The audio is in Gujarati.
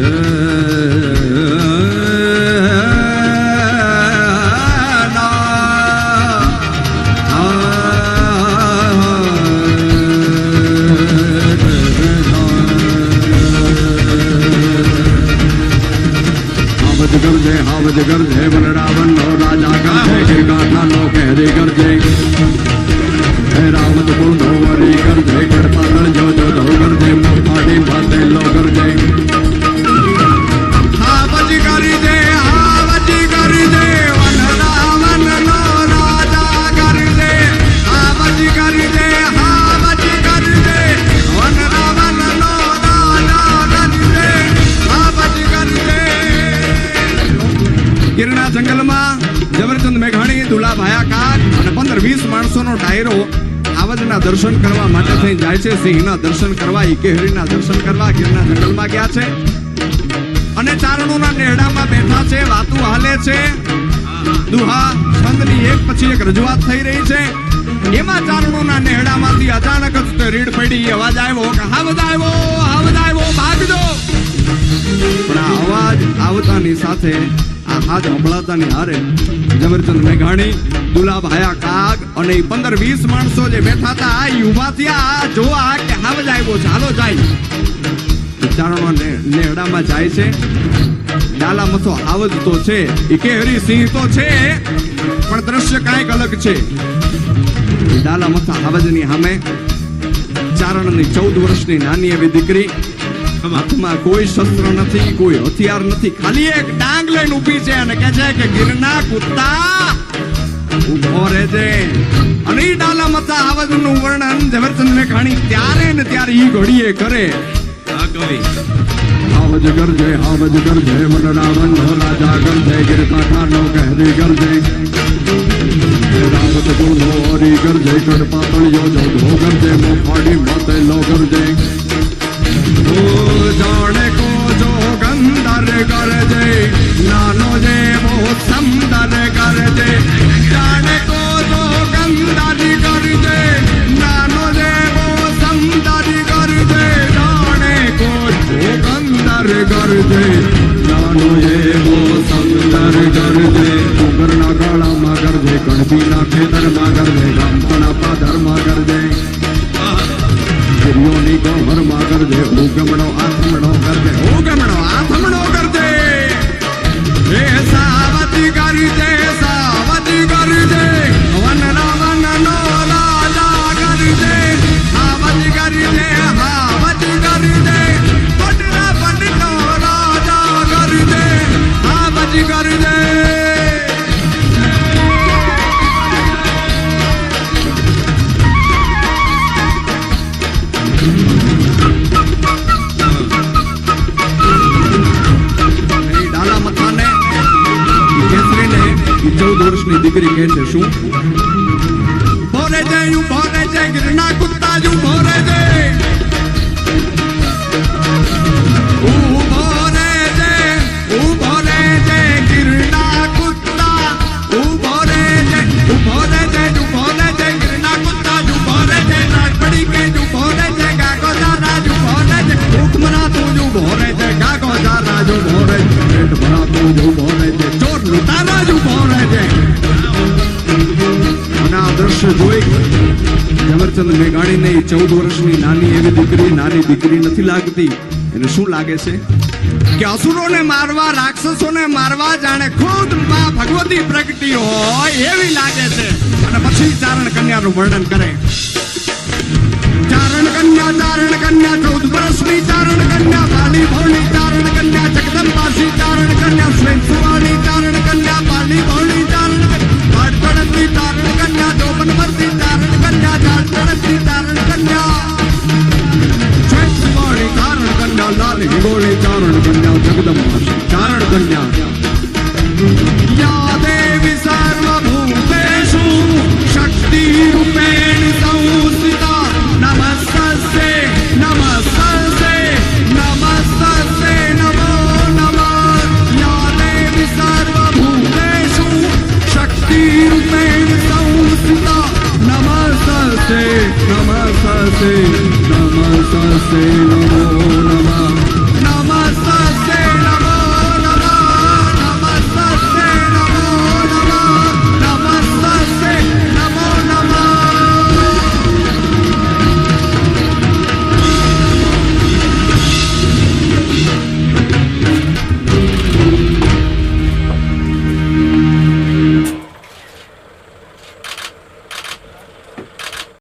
હાવજ મેઘાણી દુલા ભાયા કાક અને પંદર વીસ માણસોનો ડાયરો આવજના દર્શન કરવા માટે થઈ જાય છે. સિંહના દર્શન કરવા, ઈકેહરીના દર્શન કરવા, ગીરના જંગલમાં ગયા છે. અને ચારણોના નેહડામાં બેઠા છે, વાતું હાલે છે. દુહા, છંદની એક પછી એક રજૂઆત થઈ રહી છે. એમાં ચારણોના નેહડામાંથી અચાનક જ રીડ પડી, અવાજ આવ્યો કે હાવજ આવ્યો બધા આવ્યો, ભાગજો. પણ આ અવાજ આવતાની સાથે આ હાથ સંભળાતાની હારે ઝવેરચંદ મેઘાણી દુલા હાયા કાગ અને પંદર વીસ માણસો જે બેઠા હતા, આ ઊભા થયા જોવા કે હાવજ આવ્યો છે. હાલો જાય. ચારણો ને નેહડામાં જાય છે. ડાલા મથો હાવજ તો છે. એ કે હરિસિંહ તો છે, પણ દ્રશ્ય કાંઈક અલગ છે. ડાલા મથા હાવજની સામે ચારણની ચૌદ વર્ષની નાની એવી દીકરી હાથમાં કોઈ શસ્ત્ર નથી કોઈ હથિયાર નથી. ખાલી એક ડાંગ લઈને ઊભી છે અને કહે છે કે ગિરના કુત્તા ઊભો રહેજે. અને ઈ ડાલા મથા આવજનું વર્ણન ઝવેરચંદ મેઘાણી ત્યારે ને ત્યારે ઈ ઘડીએ કરે. આવજ ગરજે આવજ ગરજે મન રાવણ નો રાજા ગરજે ગિર કાંઠા નો કહેરી ગરજે રાવત નો હરી ગરજે કડ પાતળિયો જો ધો ગરજે મો ફાડી માતે લો ગરજે मां कर देव છે ભોરે જય યુ ભોરે જય ગિરના કુત્તા યુ ભોરે જય ભોરે જય ઊભો રે જય ગિરના કુત્તા ઊભો રે જય ઝવેરચંદ મેઘાણીને ઈ ચૌદ વર્ષની નાની એવી દીકરી, નાની દીકરી નથી લાગતી. એને શું લાગે છે? કે અસુરોને મારવા, રાક્ષસોને મારવા જાણે ખુદમાં ભગવતી પ્રગટી હોય એવી લાગે છે. અને પછી ચારણ કન્યાનું વર્ણન કરે. ચારણ કન્યા ચારણ કન્યા, ચૌદ વર્ષની ચારણ કન્યા પાલી ભોળી ચારણ કન્યા જગદંબાસી ચારણ કન્યા સ્વયં namasase namasase namasase namasase